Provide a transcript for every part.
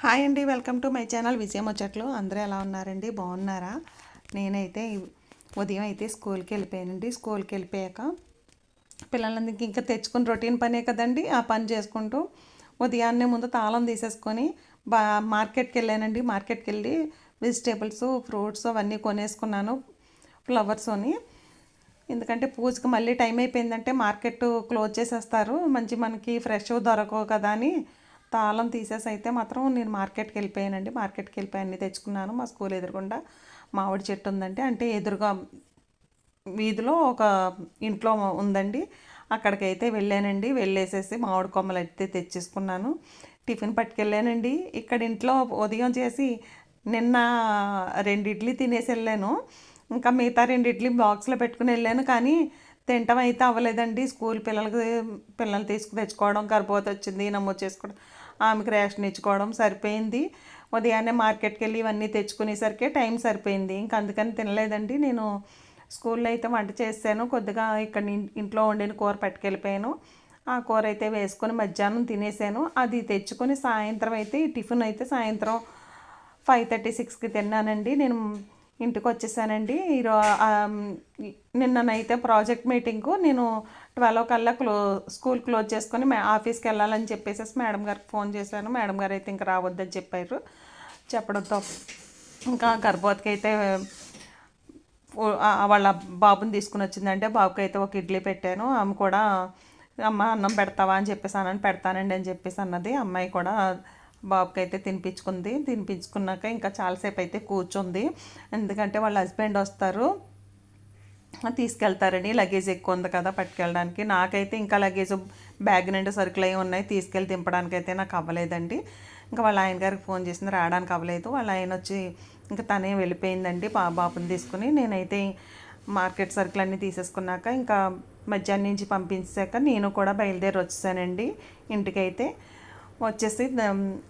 Hi అండి welcome to my channel Vijaya Muchchatlu. అందరూ ఎలా ఉన్నారండి? బాగున్నారా? నేనైతే ఉదయం అయితే స్కూల్కి వెళ్ళిపోయానండి. స్కూల్కి వెళ్ళిపోయాక పిల్లలందరికీ ఇంకా తెచ్చుకుని రొటీన్ పనే కదండి. ఆ పని చేసుకుంటూ ఉదయాన్నే ముందు తాళం తీసేసుకొని బా మార్కెట్కి వెళ్ళానండి. మార్కెట్కి వెళ్ళి వెజిటేబుల్స్ ఫ్రూట్స్ అవన్నీ కొనేసుకున్నాను ఫ్లవర్స్ అని ఎందుకంటే పూజకి మళ్ళీ టైం అయిపోయిందంటే మార్కెట్ క్లోజ్ చేసేస్తారు. మంచి మనకి ఫ్రెష్ దొరకవు కదా అని తాళం తీసేసి అయితే మాత్రం నేను మార్కెట్కి వెళ్ళిపోయానండి. మార్కెట్కి వెళ్ళిపోయి అన్నీ తెచ్చుకున్నాను. మా స్కూల్ ఎదురుగుండా మామిడి చెట్టు ఉందంటే అంటే ఎదురుగా వీధిలో ఒక ఇంట్లో ఉందండి. అక్కడికైతే వెళ్ళానండి. వెళ్ళేసేసి మామిడి కొమ్మలు అయితే తెచ్చేసుకున్నాను. టిఫిన్ పట్టుకెళ్ళానండి. ఇక్కడ ఇంట్లో ఉదయం చేసి నిన్న రెండు ఇడ్లీ తినేసి వెళ్ళాను. ఇంకా మిగతా రెండు ఇడ్లీ బాక్స్లో పెట్టుకుని వెళ్ళాను. కానీ తింటం అయితే అవ్వలేదండి. స్కూల్ పిల్లలకి పిల్లలు తీసుకు తెచ్చుకోవడం కరిపోత వచ్చింది నమోదు చేసుకోవడం ఆమెకు రేషన్ ఇచ్చుకోవడం సరిపోయింది. ఉదయాన్నే మార్కెట్కి వెళ్ళి ఇవన్నీ తెచ్చుకునేసరికి టైం సరిపోయింది. ఇంకా అందుకని తినలేదండి. నేను స్కూల్లో అయితే వంట చేశాను. కొద్దిగా ఇక్కడ ఇంట్లో వండిన కూర పట్టుకెళ్ళిపోయాను. ఆ కూర అయితే వేసుకొని మధ్యాహ్నం తినేసాను. అది తెచ్చుకొని సాయంత్రం అయితే టిఫిన్ అయితే సాయంత్రం ఫైవ్ థర్టీ సిక్స్కి తిన్నానండి. నేను ఇంటికి వచ్చేసానండి ఈరో నిన్ననైతే ప్రాజెక్ట్ మీటింగ్కు నేను ట్వెల్వ్ కల్లా క్లో స్కూల్ క్లోజ్ చేసుకొని మే ఆఫీస్కి వెళ్ళాలని చెప్పేసి మేడం గారికి ఫోన్ చేశాను. మేడం గారు అయితే ఇంకా రావద్దని చెప్పారు. చెప్పడంతో ఇంకా గర్భవతికి అయితే వాళ్ళ బాబుని తీసుకుని వచ్చిందంటే బాబుకి అయితే ఒక ఇడ్లీ పెట్టాను. ఆమె కూడా అమ్మ అన్నం పెడతావా? అని చెప్పేసి అన్నాను పెడతానండి అని చెప్పేసి అన్నది. అమ్మాయి కూడా బాబుకి అయితే తినిపించుకుంది. తినిపించుకున్నాక ఇంకా చాలాసేపు అయితే కూర్చుంది. ఎందుకంటే వాళ్ళ హస్బెండ్ వస్తారు. తీసుకెళ్తారని లగేజ్ ఎక్కువ ఉంది కదా పట్టుకెళ్ళడానికి. నాకైతే ఇంకా లగేజ్ బ్యాగ్ నిండా సరుకులు అవి ఉన్నాయి. తీసుకెళ్ళి దింపడానికి అయితే నాకు అవ్వలేదండి. ఇంకా వాళ్ళ ఆయన గారికి ఫోన్ చేసింది. రావడానికి అవ్వలేదు. వాళ్ళ ఆయన వచ్చి ఇంకా తనే వెళ్ళిపోయిందండి పా బాబుని తీసుకుని. నేనైతే మార్కెట్ సరుకులన్నీ తీసేసుకున్నాక ఇంకా మధ్యాహ్నం నుంచి పంపించాక నేను కూడా బయలుదేరి వచ్చేసానండి ఇంటికైతే. వచ్చేసి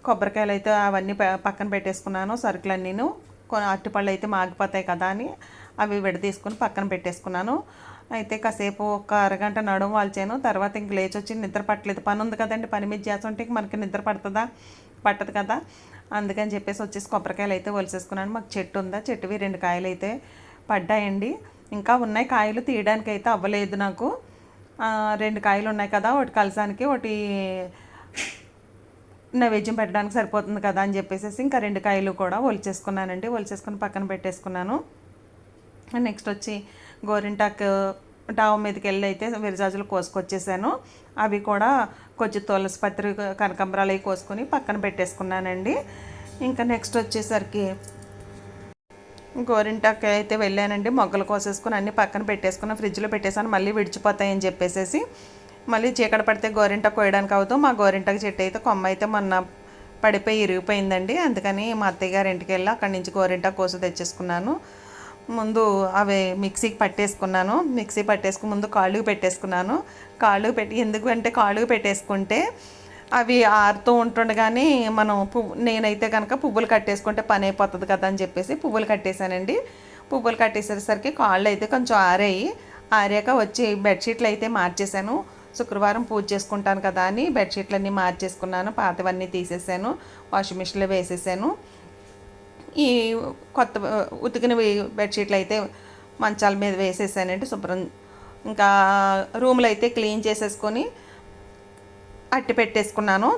కొబ్బరికాయలు అయితే అవన్నీ పక్కన పెట్టేసుకున్నాను సరుకులన్నీను. కొన్ని అరటిపళ్ళు అయితే మాగిపోతాయి కదా అని అవి విడదీసుకుని పక్కన పెట్టేసుకున్నాను. అయితే కాసేపు ఒక అరగంట నడుము వాల్చాను. తర్వాత ఇంక లేచి వచ్చి నిద్ర పట్టలేదు. పని ఉంది కదండి పని మీద చేస్తుంటే మనకి నిద్ర పడుతుందా? పట్టదు కదా. అందుకని చెప్పేసి వచ్చేసి కొబ్బరికాయలు అయితే ఒలిసేసుకున్నాను. మాకు చెట్టు ఉందా? చెట్టువి రెండు కాయలు అయితే పడ్డాయండి. ఇంకా ఉన్నాయి కాయలు తీయడానికి అయితే అవ్వలేదు నాకు. రెండు కాయలు ఉన్నాయి కదా ఒకటి కలసానికి ఒకటి నైవేద్యం పెట్టడానికి సరిపోతుంది కదా అని చెప్పేసి ఇంకా రెండు కాయలు కూడా ఒలిచేసుకున్నానండి. ఒలిచేసుకుని పక్కన పెట్టేసుకున్నాను. నెక్స్ట్ వచ్చి గోరింటాకు డావ మీదకి వెళ్ళి అయితే విరజాజులు కోసుకొచ్చేసాను. అవి కూడా కొంచెం తులసి పత్రి కనకంబరాలు అవి కోసుకొని పక్కన పెట్టేసుకున్నానండి. ఇంకా నెక్స్ట్ వచ్చేసరికి గోరింటాకు అయితే వెళ్ళానండి. మొగ్గలు కోసేసుకుని అన్ని పక్కన పెట్టేసుకుని ఫ్రిడ్జ్లో పెట్టేసాను మళ్ళీ విడిచిపోతాయని చెప్పేసేసి మళ్ళీ చీకటి పడితే గోరింట కోయడానికి అవుతూ. మా గోరింటకు చెట్టు అయితే కొమ్మ అయితే మొన్న పడిపోయి ఇరిగిపోయిందండి. అందుకని మా అత్తయ్య గారి ఇంటికి వెళ్ళి అక్కడి నుంచి గోరింట కోసి తెచ్చేసుకున్నాను. ముందు అవి మిక్సీకి పట్టేసుకున్నాను. మిక్సీ పట్టేసుకుని ముందు కాళ్ళు పెట్టేసుకున్నాను. కాళ్ళు పెట్టి ఎందుకు అంటే పెట్టేసుకుంటే అవి ఆరుతూ ఉంటుండగానే మనం పువ్వు నేనైతే కనుక పువ్వులు కట్టేసుకుంటే పని అయిపోతుంది కదా అని చెప్పేసి పువ్వులు కట్టేశానండి. పువ్వులు కట్టేసేసరికి కాళ్ళు అయితే కొంచెం ఆరాయి. ఆరాక వచ్చి బెడ్షీట్లు అయితే మార్చేశాను. శుక్రవారం పూజ చేసుకుంటాను కదా అని బెడ్షీట్లు అన్నీ మార్చేసుకున్నాను పాతవన్నీ తీసేసాను వాషింగ్ మిషన్లో వేసేసాను. ఈ కొత్త ఉతికినవి బెడ్షీట్లు అయితే మంచాల మీద వేసేసానండి శుభ్రం. ఇంకా రూములు అయితే క్లీన్ చేసేసుకొని అట్టి పెట్టేసుకున్నాను.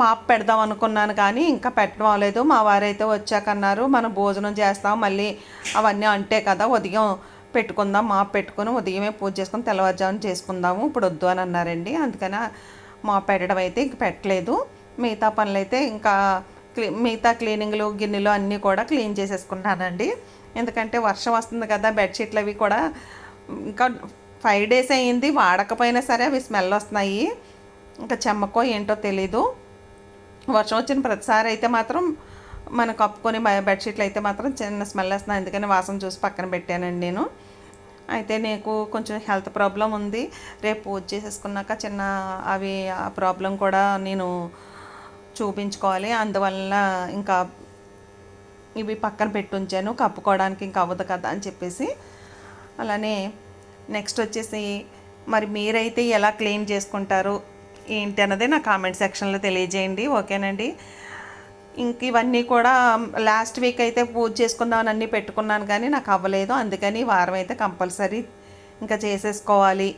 మాప్ పెడదాం అనుకున్నాను కానీ ఇంకా పెట్టడం అవ్వలేదు. మా వారైతే వచ్చాకన్నారు మనం భోజనం చేస్తాం మళ్ళీ అవన్నీ అంటే కదా ఉదయం పెట్టుకుందాం మాప్ పెట్టుకుని ఉదయమే పూజ చేసుకుని తెల్లవారుజామున చేసుకుందాము. ఇప్పుడు వద్దు అని అన్నారండి. అందుకని మాప్ పెట్టడం అయితే ఇంక పెట్టలేదు. మిగతా పనులు అయితే ఇంకా క్లీ మిగతా క్లీనింగ్లు గిన్నెలు అన్నీ కూడా క్లీన్ చేసేసుకున్నానండి ఎందుకంటే వర్షం వస్తుంది కదా బెడ్షీట్లు అవి కూడా ఇంకా ఫైవ్ డేస్ అయ్యింది. వాడకపోయినా సరే అవి స్మెల్ వస్తున్నాయి. ఇంకా చెమ్మకో ఏంటో తెలీదు. వర్షం వచ్చిన ప్రతిసారి అయితే మాత్రం మనం కప్పుకొని బెడ్షీట్లు అయితే మాత్రం చిన్న స్మెల్ వస్తున్నాయి అందుకని వాసన చూసి పక్కన పెట్టానండి నేను. అయితే నీకు కొంచెం హెల్త్ ప్రాబ్లం ఉంది. రేపు పూజ చేసేసుకున్నాక చిన్న అవి ఆ ప్రాబ్లం కూడా నేను చూపించుకోవాలి. అందువల్ల ఇంకా ఇవి పక్కన పెట్టి ఉంచాను. కప్పుకోవడానికి ఇంకా అవ్వదు కదా అని చెప్పేసి. అలానే నెక్స్ట్ వచ్చేసి మరి మీరైతే ఎలా క్లీన్ చేసుకుంటారు ఏంటి అన్నది నా కామెంట్ సెక్షన్లో తెలియజేయండి. ఓకేనండి? ఇంక ఇవన్నీ కూడా లాస్ట్ వీక్ అయితే పూజ చేసుకుందామని అన్నీ పెట్టుకున్నాను కానీ నాకు అవ్వలేదు. అందుకని వారం అయితే కంపల్సరీ ఇంకా చేసేసుకోవాలి.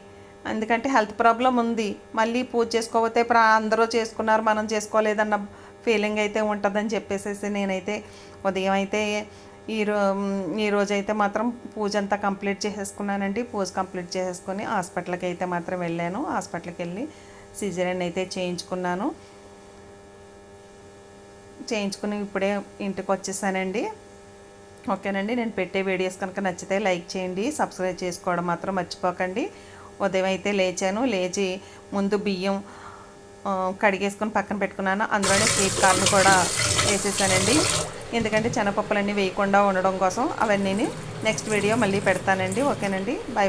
ఎందుకంటే హెల్త్ ప్రాబ్లం ఉంది. మళ్ళీ పూజ చేసుకోకపోతే ప్రా అందరూ చేసుకున్నారు మనం చేసుకోలేదన్న ఫీలింగ్ అయితే ఉంటుందని చెప్పేసేసి నేనైతే ఉదయం అయితే ఈ ఈరోజు ఈ అయితే మాత్రం పూజ అంతా కంప్లీట్ చేసేసుకున్నానండి. పూజ కంప్లీట్ చేసేసుకొని హాస్పిటల్కి అయితే మాత్రం వెళ్ళాను. హాస్పిటల్కి వెళ్ళి సిజరన్ అయితే చేయించుకున్నాను. చేయించుకుని ఇప్పుడే ఇంటికి వచ్చేసానండి. ఓకేనండి నేను పెట్టే వీడియోస్ కనుక నచ్చితే లైక్ చేయండి సబ్స్క్రైబ్ చేసుకోవడం మాత్రం మర్చిపోకండి. ఉదయం అయితే లేచాను లేచి ముందు బియ్యం కడిగేసుకొని పక్కన పెట్టుకున్నాను. అందులోనే స్వీట్ కార్న్ కూడా వేసేసానండి. ఎందుకంటే శనగపప్పులన్నీ వేయకుండా ఉండడం కోసం అవన్నీ నెక్స్ట్ వీడియో మళ్ళీ పెడతానండి. ఓకేనండి బాయ్ బాయ్